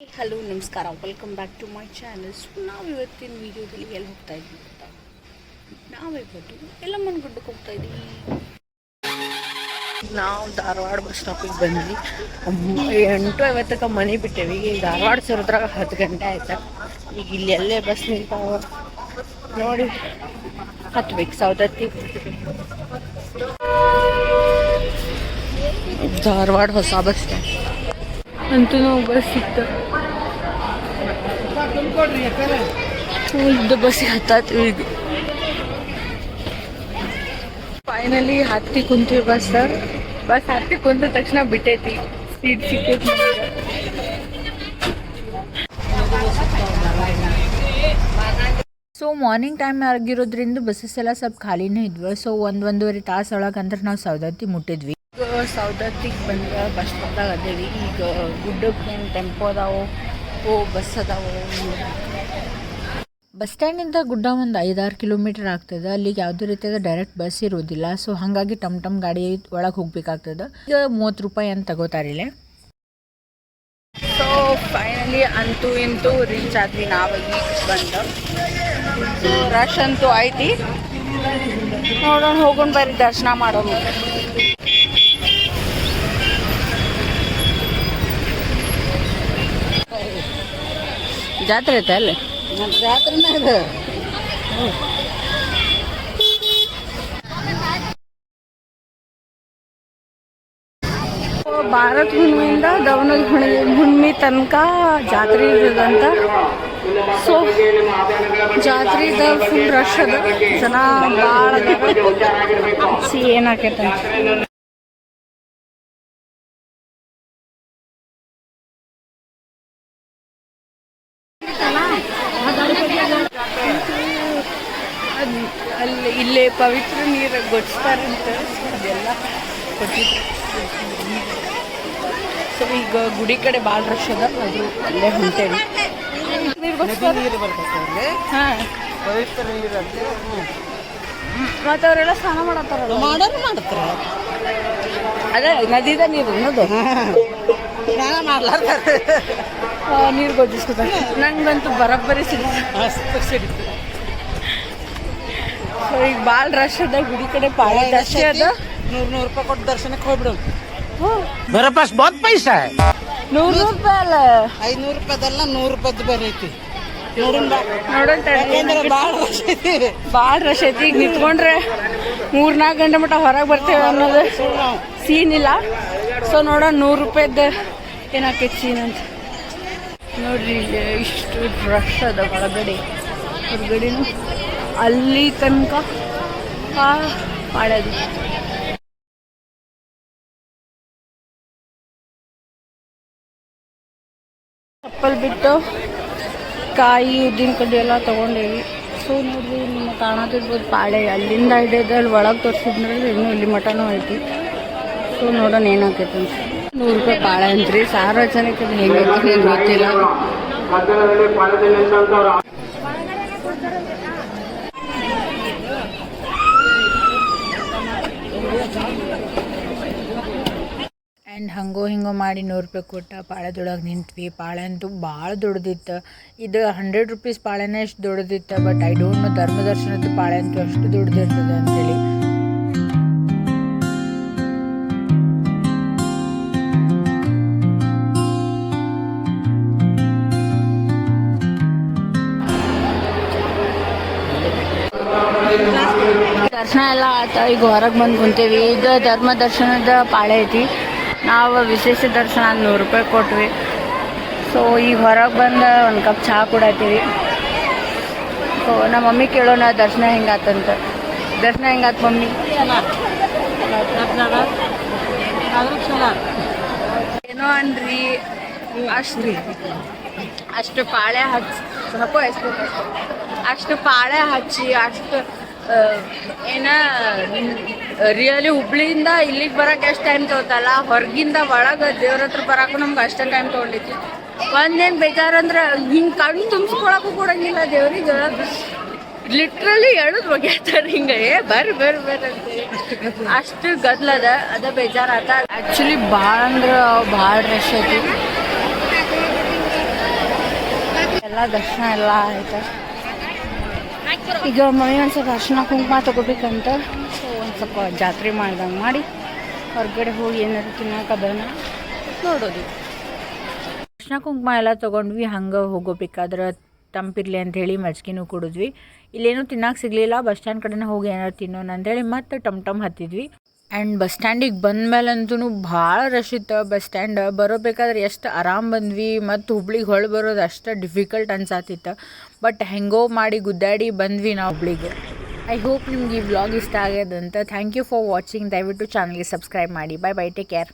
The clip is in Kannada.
ಹಲೋ ನಮಸ್ಕಾರ. Welcome back to my channels ನಾವು ಇವತ್ತಿನ ವಿಡಿಯೋದಲ್ಲಿ ಎಲ್ಲಿ ಹೋಗ್ತಾ ಇದ್ವಿ ಗೊತ್ತಾ ನಾವಿವತ್ತು ಎಲ್ಲಮ್ಮನ ಗುಡ್ಡಕ್ಕೆ ಹೋಗ್ತಾ ಇದ್ವಿ. ನಾವು ಧಾರವಾಡ ಬಸ್ ಸ್ಟಾಪಿಗೆ ಬಂದ್ವಿ. ಎಂಟು ಐವತ್ತಕ್ಕೆ ಮನೆ ಬಿಟ್ಟೇವಿ. ಈಗ ಧಾರವಾಡ ಸೇರಿದ್ರಾಗ ಹತ್ತು ಗಂಟೆ ಆಯ್ತಾ. ಈಗ ಇಲ್ಲಿ ಎಲ್ಲೇ ಬಸ್ ನಿಂತಾವ ನೋಡಿ ಹತ್ಬೇಕು ಸೌದತ್ತಿ ಧಾರವಾಡ ಹೊಸ ಬಸ್ ಸ್ಟ್ಯಾಂಡ್ ಅಂತೂ ನಾವು ಬಸ್ ಸಿಕ್ತ ಇದು ಬಸ್ ಹತ್ತಾತ್ವಿ ಈಗ. ಫೈನಲಿ ಹತ್ತಿ ಕುಂತೀವಿ ಬಸ್ ಸರ್. ಬಸ್ ಹತ್ತಿ ಕುಂತ ತಕ್ಷಣ ಬಿಟ್ಟೈತಿ. ಸೀಟ್ ಸಿಕ್ಕೈತಿ ಸೊ ಮಾರ್ನಿಂಗ್ ಟೈಮ್ ಆಗಿರೋದ್ರಿಂದ ಬಸ್ಸಸ್ ಎಲ್ಲ ಸ್ವಲ್ಪ ಖಾಲಿನೇ ಇದ್ವು. ಸೊ ಒಂದು ಒಂದೂವರೆ ತಾಸು ಒಳಗೆ ಅಂದ್ರೆ ನಾವು ಸೌದತ್ತಿ ಮುಟ್ಟಿದ್ವಿ. ಈಗ ಸೌದತ್ತಿಗೆ ಬಂದ ಬಸ್ ಸ್ಟಾಪ್ದಾಗ ಅದೇವಿ ಈಗ ಗುಡ್ಡಕ್ಕೆ ಏನು ಟೆಂಪೋ ಅದಾವು ಓ ಬಸ್ ಅದಾವು ಬಸ್ ಸ್ಟ್ಯಾಂಡಿಂದ ಗುಡ್ಡ ಒಂದು ಐದಾರು ಕಿಲೋಮೀಟರ್ ಆಗ್ತದೆ. ಅಲ್ಲಿಗೆ ಯಾವುದೇ ರೀತಿಯಾದ ಡೈರೆಕ್ಟ್ ಬಸ್ ಇರೋದಿಲ್ಲ ಸೊ ಹಾಗಾಗಿ ಟಮ್ ಟಮ್ ಗಾಡಿ ಒಳಗೆ ಹೋಗ್ಬೇಕಾಗ್ತದೆ. ಈಗ ಮೂವತ್ತು ರೂಪಾಯಿ ಅಂತ ತಗೋತಾರಿಲ್ಲ ಸೊ ಫೈನಲಿ ಅಂತೂ ಇಂತೂ ರೀಚ್ ಆದ್ವಿ ನಾವು ಈಗ ಬಂದು. ಸೊ ರಶ್ ಅಂತೂ ಐತಿ ನೋಡೋಣ, ಹೋಗೋಣ ಬರ್ರಿ, ದರ್ಶನ ಮಾಡೋಣ. ಜಾತ್ರೆ ಐತೆ ಅಲ್ಲಿ? ಜಾತ್ರೆನೇ ಅದು ಭಾರತ್ ಹುಣ್ಣಿಮೆಯಿಂದ ದವನದ ಹುಣ್ಣಿಮೆ ಹುಣ್ಣಿಮೆ ತನಕ ಜಾತ್ರೆ ಇರ್ತದಂತ ಸೊ ಜಾತ್ರೆದ ಫುಲ್ ರಶ್ ಅದ. ಜನ ಭಾಳ ಸಿ ಏನಾಕೈತೆ ಅದ್ ಅಲ್ಲಿ ಇಲ್ಲೇ ಪವಿತ್ರ ನೀರು ಗೊಡ್ಸ್ತಾರಂತ ಅದೆಲ್ಲ ಸೊ ಈಗ ಗುಡಿ ಕಡೆ ಭಾಳ ರಶ್ ಅದ ಅದು ಅಲ್ಲೇ ಹೊಂಟೇವಿ ನೀರು ಹಾಂ. ಪವಿತ್ರ ಮತ್ತು ಅವರೆಲ್ಲ ಸ್ನಾನ ಮಾಡತ್ತಾರಲ್ಲ? ಮಾಡೋರು ಮಾಡ್ತಾರೆ ಅದೇ ನದಿದ ನೀರು ಅನ್ನೋದು. ಸ್ನಾನ ಮಾಡ್ಲಾರ್ತಾರೆ ನೀರು ಗೊಜ್ಜಿಸ್ಕೊತಾರೆ ನಂಗಂತೂ ಬರೋಬ್ಬರಿ ಸಿಡಿ ಅಷ್ಟು ಸಿಡಿತು ಸೊ ಈಗ ಭಾಳ ರಶ್ ಅದ ಗುಡಿ ಕಡೆ ಪಾಳಿ ಜಾಸ್ತಿ ಅದ ನೂರು ನೂರು ರೂಪಾಯಿ ಕೊಟ್ಟು ದರ್ಶನಕ್ಕೆ ಹೋಗ್ಬಿಡು मेरे पास बहुत पैसा है ನೂರು ರೂಪಾಯಿ ಅಲ್ಲ ಐನೂರು ರೂಪಾಯಿದೆಲ್ಲ ನೂರು ರೂಪಾಯ್ದು ಬೇರೆ ಐತಿ ನೋಡೋಣ ಬಾ ನೋಡೋಣ ಯಾಕೆಂದ್ರೆ ಭಾಳ ವರ್ಷ ಐತಿ ಭಾಳ ರಶ್ ಐತಿ ಈಗ ನಿಂತ್ಕೊಂಡ್ರೆ ಮೂರ್ ನಾಲ್ಕು ಗಂಟೆ ಮಟ್ಟ ಹೊರಗೆ ಬರ್ತೇವೆ ಅನ್ನೋದು ಸೀನ್ ಇಲ್ಲ ಸೊ ನೋಡೋಣ ನೂರು ರೂಪಾಯ್ದು ಏನಾಕೈತಿ ಸೀನ್ ಅಂತ ನೋಡ್ರಿ, ಇಲ್ಲಿ ಇಷ್ಟು ರಶ್ ಅದ ಒಳಗಡೆ. ಹೊರಗಡೆನು ಅಲ್ಲಿ ತನಕ ಮಾಡೋದು ಚಪ್ಪಲ್ ಬಿಟ್ಟು ಕಾಯಿ, ಉದ್ದಿನ ಕಡ್ಡಿ ಎಲ್ಲ ತೊಗೊಂಡೇವಿ. ಸೊ ನೋಡ್ರಿ, ನಿಮ್ಮ ಕಾಣತಿರ್ಬೋದು ಪಾಳೆ. ಅಲ್ಲಿಂದ ಹಿಡಿಯೋದು ಅಲ್ಲಿ ಒಳಗೆ ತೋರಿಸಿದ್ರೆ ಇನ್ನೂ ಇಲ್ಲಿ ಮಟನೂ ಐತಿ. ಸೊ ನೋಡೋಣ ಏನಾಕೈತೆ ಅಂತ. ನೂರು ರೂಪಾಯಿ ಪಾಳೆ ಅಂತ್ರಿ ಸಾರ್ವಜನಿಕ ಹೆಂಗೆ ಗೊತ್ತಿಲ್ಲ. ಆ್ಯಂಡ್ ಹಂಗೋ ಹಿಂಗೋ ಮಾಡಿ ನೂರು ರೂಪಾಯಿ ಕೊಟ್ಟ ಪಾಳೆದೊಳಗೆ ನಿಂತ್ವಿ. ಪಾಳೆ ಅಂತೂ ಭಾಳ ದೊಡ್ಡದಿತ್ತು. ಇದು ಹಂಡ್ರೆಡ್ ರುಪೀಸ್ ಪಾಳೆನೇ ಎಷ್ಟು ದೊಡ್ಡದಿತ್ತು ಬಟ್ ಐ ಡೋಂಟ್ ನೋ ಧರ್ಮದರ್ಶನದ್ದು ದರ್ಶನದ ಪಾಳೆ ಅಂತೂ ಅಷ್ಟು ದೊಡ್ಡದಿರ್ತದೆ ಅಂತೇಳಿ. ದರ್ಶನ ಎಲ್ಲ ಆಯ್ತು? ಈಗ ಹೊರಗೆ ಬಂದು ಕುಂತೀವಿ. ಇದು ಧರ್ಮ ದರ್ಶನದ ಪಾಳೆ ಐತಿ. ನಾವು ವಿಶೇಷ ದರ್ಶನ ನೂರು ರೂಪಾಯಿ ಕೊಟ್ವಿ. ಸೊ ಈಗ ಹೊರಗೆ ಬಂದು ಒಂದು ಕಪ್ ಚಹಾ ಕುಡತ್ತೀವಿ ಸೊ ನಮ್ಮ ಮಮ್ಮಿ ಕೇಳೋಣ, ದರ್ಶನ ಹೆಂಗಾತಂತ. ದರ್ಶನ ಹೆಂಗಾತ್ ಮಮ್ಮಿ? ಏನೋ ಅನ್ರಿ. ಅಷ್ಟು ಅಷ್ಟು ಪಾಳೆ ಹಚ್ಚಿ ಅಷ್ಟು ಪಾಳೆ ಹಚ್ಚಿ, ಅಷ್ಟು ಏನ ರಿಯಲಿ ಹುಬ್ಳಿಯಿಂದ ಇಲ್ಲಿಗೆ ಬರಕ್ಕೆ ಎಷ್ಟು ಟೈಮ್ ತಗೋತಲ್ಲ? ಹೊರಗಿಂದ ಒಳಗೆ ದೇವ್ರ ಹತ್ರ ಬರೋಕ್ಕೂ ನಮ್ಗೆ ಅಷ್ಟೇ ಟೈಮ್ ತೊಗೊಂಡೈತಿ ಒಂದೇನು ಬೇಜಾರಂದ್ರೆ ಹಿಂಗೆ ಕಣ್ಣು ತುಂಬಿಸ್ಕೊಳಕ್ಕೂ ಕೊಡಂಗಿಲ್ಲ ದೇವ್ರಿಗೆ. ಲಿಟ್ರಲಿ ಎಳದ್ ಒಗ್ಯಾತಾರೆ ಹಿಂಗೆ. ಏ, ಬರ್ರಿ ಬರ್ರಿ ಬರ್ರಿ ಅಷ್ಟು ಗದ್ಲದ ಅದ. ಬೇಜಾರಾತ ಆ್ಯಕ್ಚುಲಿ ಭಾಳ ಅಂದ್ರೆ ಭಾಳ ರಶ್ ಐತಿ ಎಲ್ಲ ದರ್ಶನ ಎಲ್ಲ ಆಯ್ತು? ಈಗ ಮಮ್ಮಿ ಒಂದು ಸ್ವಲ್ಪ ಅರ್ಶಿನ ಕುಂಕುಮ ತಗೋಬೇಕಂತ ಒಂದು ಸ್ವಲ್ಪ ಜಾತ್ರೆ ಮಾಡ್ದಂಗೆ ಮಾಡಿ ಹೊರಗಡೆ ಹೋಗಿ ಏನಾದ್ರು ತಿನ್ನೋಕದನ್ನ ನೋಡೋದು. ಅರ್ಶಿನ ಕುಂಕುಮ ಎಲ್ಲ ತೊಗೊಂಡ್ವಿ, ಹಂಗೆ ಹೋಗೋಬೇಕಾದ್ರೆ ತಂಪಿರಲಿ ಅಂತ ಹೇಳಿ ಮಜ್ಜಿಗೆನೂ ಕುಡಿದ್ವಿ. ಇಲ್ಲೇನೂ ತಿನ್ನಕ್ಕೆ ಸಿಗಲಿಲ್ಲ, ಬಸ್ ಸ್ಟ್ಯಾಂಡ್ ಕಡೆನೇ ಹೋಗಿ ಏನಾರು ತಿನ್ನೋಣ ಅಂತೇಳಿ ಮತ್ತೆ ಟಮ್ ಟಮ್ ಹತ್ತಿದ್ವಿ. ಆ್ಯಂಡ್ ಬಸ್ ಸ್ಟ್ಯಾಂಡಿಗೆ ಬಂದ್ಮೇಲಂತೂ ಭಾಳ ರಶ್ ಇತ್ತು. ಬಸ್ ಸ್ಟ್ಯಾಂಡ್ ಬರೋಬೇಕಾದ್ರೆ ಎಷ್ಟು ಆರಾಮ್ ಬಂದ್ವಿ, ಮತ್ತು ಹುಬ್ಳಿಗೆ ಹೊಳೆ ಬರೋದು ಅಷ್ಟು ಡಿಫಿಕಲ್ಟ್ ಅನ್ಸಾತಿತ್ತು. ಬಟ್ ಹೆಂಗೋ ಮಾಡಿ ಗುದ್ದಾಡಿ ಬಂದ್ವಿ ನಾವು ಹುಬ್ಳಿಗೆ. ಐ ಹೋಪ್ ನಿಮ್ಗೆ ಈ ವ್ಲಾಗ್ ಇಷ್ಟ ಆಗ್ಯದಂತ. ಥ್ಯಾಂಕ್ ಯು ಫಾರ್ ವಾಚಿಂಗ್ ದಯವಿಟ್ಟು ಚಾನಲ್ಗೆ ಸಬ್ಸ್ಕ್ರೈಬ್ ಮಾಡಿ. Bye bye take care